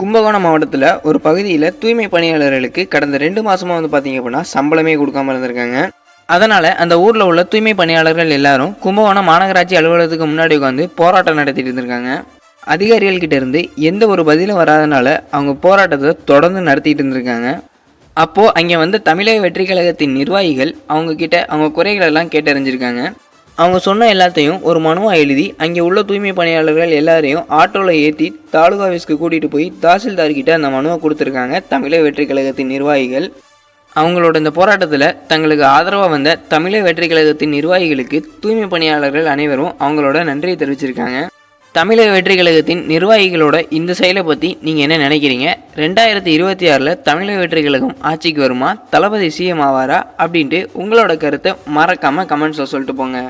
கும்பகோணம் மாவட்டத்தில் ஒரு பகுதியில் தூய்மை பணியாளர்களுக்கு கடந்த ரெண்டு மாதமாக வந்து பார்த்தீங்க அப்படின்னா சம்பளமே கொடுக்காம இருந்திருக்காங்க. அதனால் அந்த ஊரில் உள்ள தூய்மை பணியாளர்கள் எல்லாரும் கும்பகோணம் மாநகராட்சி அலுவலகத்துக்கு முன்னாடி உட்காந்து போராட்டம் நடத்திட்டு இருந்திருக்காங்க. அதிகாரிகள்கிட்ட இருந்து எந்த ஒரு பதிலும் வராதனால அவங்க போராட்டத்தை தொடர்ந்து நடத்திட்டு இருந்திருக்காங்க. அப்போது அங்கே வந்து தமிழக வெற்றி கழகத்தின் நிர்வாகிகள் அவங்கக்கிட்ட அவங்க குறைகளெல்லாம் கேட்டறிஞ்சிருக்காங்க. அவங்க சொன்ன எல்லாத்தையும் ஒரு மனுவாக எழுதி அங்கே உள்ள தூய்மை பணியாளர்கள் எல்லாரையும் ஆட்டோவில் ஏற்றி தாலுகா ஆஃபீஸ்க்கு கூட்டிகிட்டு போய் தாசில்தார்கிட்ட அந்த மனுவை கொடுத்துருக்காங்க தமிழக வெற்றி கழகத்தின் நிர்வாகிகள். அவங்களோட இந்த போராட்டத்தில் தங்களுக்கு ஆதரவாக வந்த தமிழக வெற்றி கழகத்தின் நிர்வாகிகளுக்கு தூய்மை பணியாளர்கள் அனைவரும் அவங்களோட நன்றியை தெரிவிச்சிருக்காங்க. தமிழக வெற்றி கழகத்தின் நிர்வாகிகளோட இந்த செயலை பற்றி நீங்கள் என்ன நினைக்கிறீங்க? ரெண்டாயிரத்தி இருபத்தி ஆறில் தமிழக வெற்றி கழகம் ஆட்சிக்கு வருமா? தளபதி சிஎம் ஆவாரா? அப்படின்ட்டு உங்களோட கருத்தை மறக்காமல் கமெண்ட்ஸில் சொல்லிட்டு போங்க.